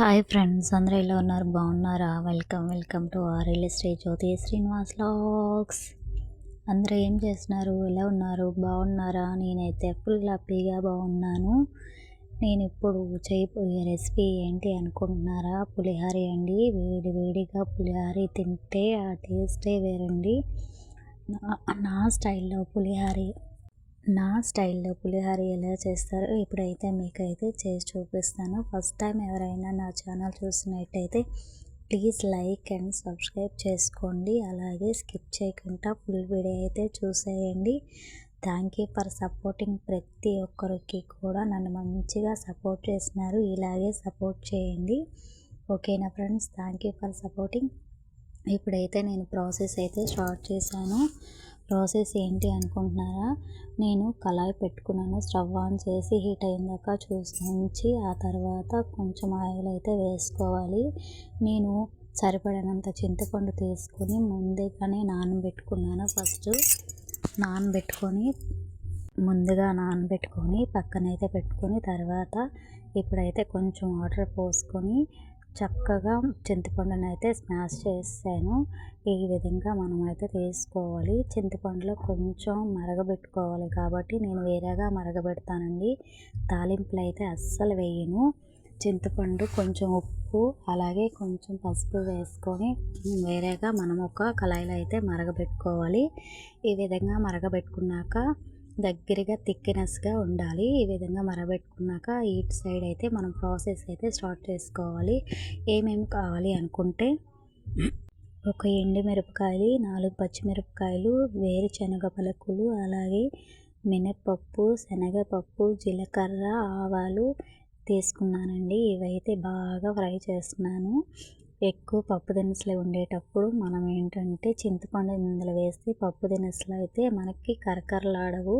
Hi friends అందరూ ఎలా ఉన్నారు? బాగున్నారా? Welcome welcome to R Sri Jyothi Srinivas lakhs అందరూ ఏం చేస్తున్నారు? ఎలా ఉన్నారు? బాగున్నారా? నేనైతే ఫుల్ హ్యాపీగా బాగున్నాను. నేను ఇప్పుడు చేయబోయే రెసిపీ ఏంటి అనుకుంటున్నారా? పులిహారి అండి. వేడి వేడిగా పులిహారి తింటే ఆ టేస్టే వేరండి. నా నా స్టైల్లో పులిహారి నా స్టైల్లో పులిహోర ఎలా చేస్తారో ఇప్పుడైతే మీకైతే చేసి చూపిస్తాను. ఫస్ట్ టైం ఎవరైనా నా ఛానల్ చూసినట్టయితే ప్లీజ్ లైక్ అండ్ సబ్స్క్రైబ్ చేసుకోండి. అలాగే స్కిప్ చేయకుండా ఫుల్ వీడియో అయితే చూసేయండి. థ్యాంక్ యూ ఫర్ సపోర్టింగ్ ప్రతి ఒక్కరికి కూడా. నన్ను మంచిగా సపోర్ట్ చేస్తున్నారు ఇలాగే సపోర్ట్ చేయండి. ఓకేనా friends? Thank you for supporting. ఇప్పుడైతే నేను ప్రాసెస్ అయితే స్టార్ట్ చేశాను. ప్రాసెస్ ఏంటి అనుకుంటున్నారా? నేను కళాయి పెట్టుకున్నాను. స్టవ్ ఆన్ చేసి హీట్ అయిందాక చూసి ఉంచి ఆ తర్వాత కొంచెం ఆయిల్ అయితే వేసుకోవాలి. నేను సరిపడినంత చింతపండు తీసుకొని ముందుగానే నానబెట్టుకున్నాను ఫస్ట్ నానబెట్టుకొని ముందుగా నానబెట్టుకొని పక్కనైతే పెట్టుకొని తర్వాత ఇప్పుడైతే కొంచెం వాటర్ పోసుకొని చక్కగా చింతపండును అయితే స్మాష్ చేసాను ఈ విధంగా మనం అయితే తీసుకోవాలి. చింతపండులో కొంచెం మరగబెట్టుకోవాలి కాబట్టి నేను వేరేగా మరగబెడతానండి. తాలింపులు అయితే అస్సలు వేయను. చింతపండు కొంచెం ఉప్పు అలాగే కొంచెం పసుపు వేసుకొని వేరేగా మనం ఒక కళాయిలో అయితే మరగబెట్టుకోవాలి. ఈ విధంగా మరగబెట్టుకున్నాక దగ్గరగా థిక్నెస్గా ఉండాలి. ఈ విధంగా మరబెట్టుకున్నాక ఇటు సైడ్ అయితే మనం ప్రాసెస్ అయితే స్టార్ట్ చేసుకోవాలి. ఏమేమి కావాలి అనుకుంటే ఒక ఎండు మిరపకాయలు నాలుగు పచ్చిమిరపకాయలు వేరుశనగ పలుకులు అలాగే మినప్పప్పు శనగపప్పు జీలకర్ర ఆవాలు తీసుకున్నానండి. ఇవైతే బాగా ఫ్రై చేస్తున్నాను. ఎక్కువ పప్పు దినుసులు ఉండేటప్పుడు మనం ఏంటంటే చింతపండు ఇందులో వేస్తే పప్పు దినుసులు అయితే మనకి కరకరలాడవు.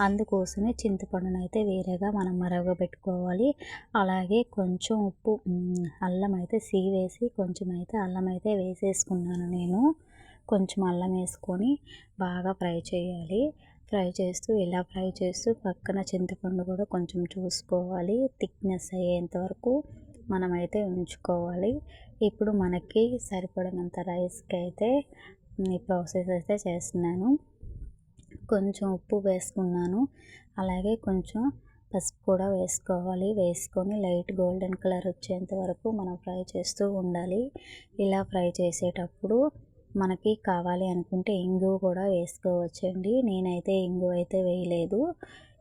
అందుకోసమే చింతపండును అయితే వేరేగా మనం మరగబెట్టుకోవాలి. అలాగే కొంచెం ఉప్పు అల్లం అయితే సీ వేసి కొంచెం అయితే అల్లం అయితే వేసేసుకున్నాను నేను. కొంచెం అల్లం వేసుకొని బాగా ఫ్రై చేయాలి. ఫ్రై చేస్తూ ఇలా ఫ్రై చేస్తూ పక్కన చింతపండు కూడా కొంచెం చూసుకోవాలి. థిక్నెస్ అయ్యేంత వరకు మనమైతే ఉంచుకోవాలి. ఇప్పుడు మనకి సరిపడినంత రైస్కి అయితే ఈ ప్రాసెస్ అయితే చేస్తున్నాను. కొంచెం ఉప్పు వేసుకున్నాను. అలాగే కొంచెం పసుపు కూడా వేసుకోవాలి. వేసుకొని లైట్ గోల్డెన్ కలర్ వచ్చేంత వరకు మనం ఫ్రై చేస్తూ ఉండాలి. ఇలా ఫ్రై చేసేటప్పుడు మనకి కావాలి అనుకుంటే ఇంగువ కూడా వేసుకోవచ్చండి. నేనైతే ఇంగువ అయితే వేయలేదు.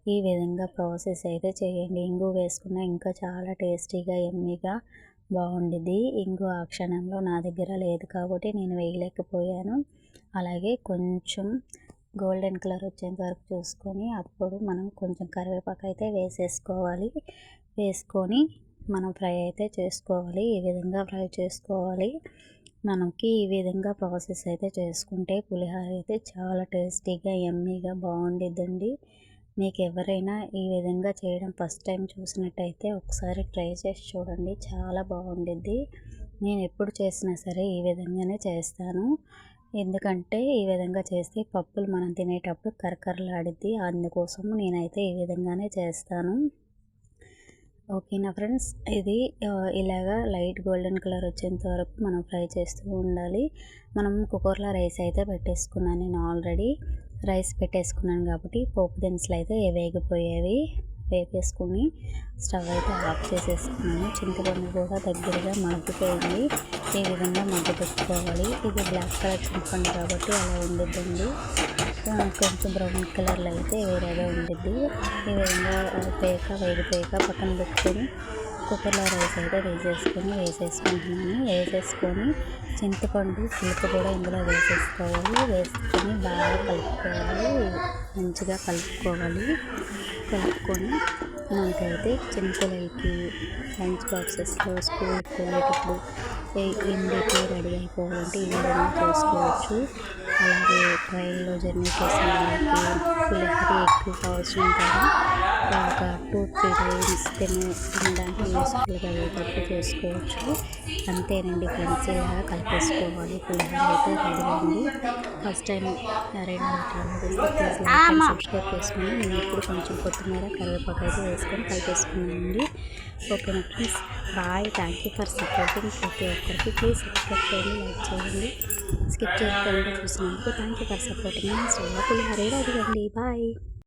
ఈ విధంగా ప్రాసెస్ అయితే చేయండి. ఇంగు వేసుకున్న ఇంకా చాలా టేస్టీగా ఎమ్మీగా బాగుండిద్ది. ఇంగు ఆ క్షణంలో నా దగ్గర లేదు కాబట్టి నేను వేయలేకపోయాను. అలాగే కొంచెం గోల్డెన్ కలర్ వచ్చేంత వరకు చూసుకొని అప్పుడు మనం కొంచెం కరివేపాకు అయితే వేసేసుకోవాలి. వేసుకొని మనం ఫ్రై అయితే చేసుకోవాలి. ఈ విధంగా ఫ్రై చేసుకోవాలి. మనకి ఈ విధంగా ప్రాసెస్ అయితే చేసుకుంటే పులిహోర అయితే చాలా టేస్టీగా ఎమ్మీగా బాగుండిద్దండి. మీకు ఎవరైనా ఈ విధంగా చేయడం ఫస్ట్ టైం చూసినట్టయితే ఒకసారి ట్రై చేసి చూడండి. చాలా బాగుండిద్ది. నేను ఎప్పుడు చేసినా సరే ఈ విధంగానే చేస్తాను. ఎందుకంటే ఈ విధంగా చేస్తే పప్పులు మనం తినేటప్పుడు కరకరలాడిద్ది. అందుకోసం నేనైతే ఈ విధంగానే చేస్తాను. ఓకేనా ఫ్రెండ్స్? ఇది ఇలాగా లైట్ గోల్డెన్ కలర్ వచ్చేంత వరకు మనం ఫ్రై చేస్తూ ఉండాలి. మనం కుక్కర్లో రైస్ అయితే పెట్టేసుకున్నాను నేను ఆల్రెడీ. రైస్ పెట్టేసుకున్నాను కాబట్టి పోపు దినుసులు అయితే వేగిపోయేవి వేపేసుకుని స్టవ్ అయితే ఆఫ్ చేసేసుకున్నాను. చింతపండు కూడా దగ్గరగా మగ్గిపోయింది. ఈ విధంగా మగ్గి పెట్టుకోవాలి ఇది బ్లాక్ కలర్ చింతపండు కాబట్టి అలా ఉండిద్దండి. కొంచెం బ్రౌన్ కలర్లో అయితే వేరేగా ఉండిద్ది. ఈ విధంగా పేక వేగిపోయాక పక్కన పెట్టుకొని కుక్కర్లో రైస్ అయితే వేసేసుకొని వేసేసుకుంటున్నాను వేసేసుకొని చింతపండు పులుపు కూడా ఇందులో వేసేసుకోవాలి. వేసుకొని బాగా కలుపుకోవాలి. మంచిగా కలుపుకోవాలి. కలుపుకొని మనకైతే చిన్నపిల్లలకి లంచ్ బాక్సెస్లో స్కూల్కి వెళ్ళేటప్పుడు ఇండికి రెడీ అయిపోవాలంటే ఈ విధంగా చేసుకోవచ్చు. అలాగే ట్రైన్లో జర్నీ చేసిన వాళ్ళకి పులిహోర ఎక్కువ అవసరం కదా ఒక టూ త్రీ టైమ్స్ తిన తినడానికి యూస్ఫుల్గా అయ్యేటట్టు చేసుకోవచ్చు. అంతేనండి ఫ్రెండ్స్ ఇలా కలిపేసుకోవాలి. పులిహోర అయితే రెడీ అయింది ఫస్ట్ టైం ఎవరైనా సబ్స్క్రైబ్ చేసుకుని నేను ఇప్పుడు కొంచెం కొత్తిమీర కరివేపాకు అయితే వేసుకొని కలిపేసుకున్నానండి ఓకేనా friends? Bye. Thank you for supporting ప్రతి ఒక్కరికి. ప్లీజ్ సబ్స్క్రైబ్ చేయండి లైక్ చేయండి. స్కిప్ చేయకుండా చూసినందుకు thank you for supporting style pulihora ready అవ్వండి బాయ్